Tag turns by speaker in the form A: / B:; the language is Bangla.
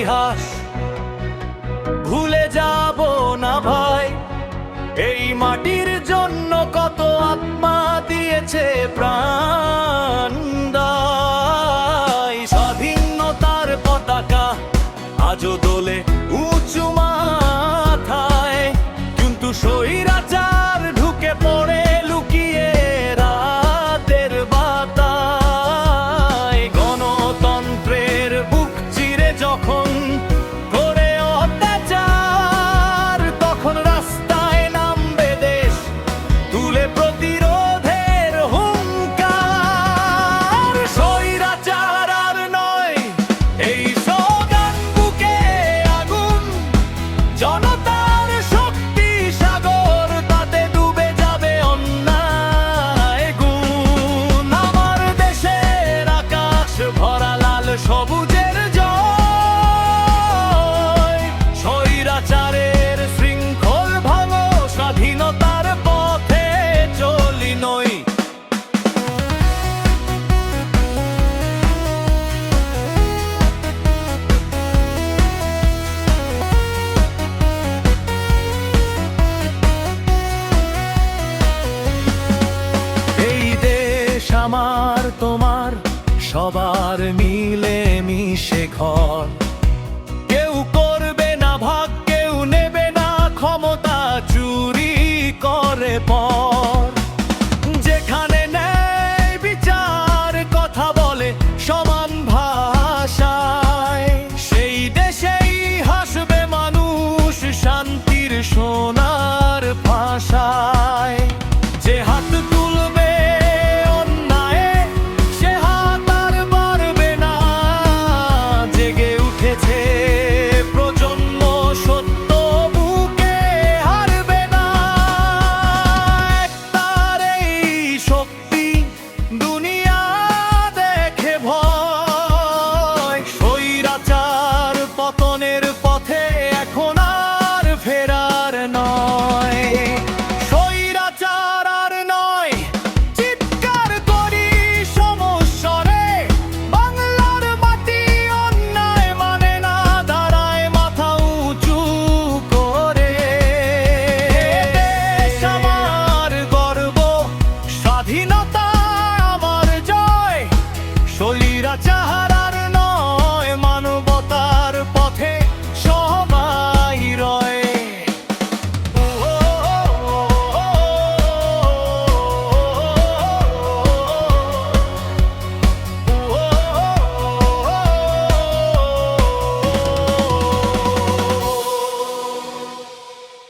A: ইতিহাস ভুলে যাব না ভাই, এই মাটির জন্য কত আত্মা দিয়েছে প্রাণ। স্বাধীনতার পতাকা আজও দোলে আমার, তোমার, সবার মিলে মিশে ঘর। কেউ করবে না ভাগ, কেউ নেবে না ক্ষমতা, চুরি করে পর। যেখানে নেয় বিচার, কথা বলে সমান ভাষায়। সেই দেশেই হাসবে মানুষ শান্তির সোনা।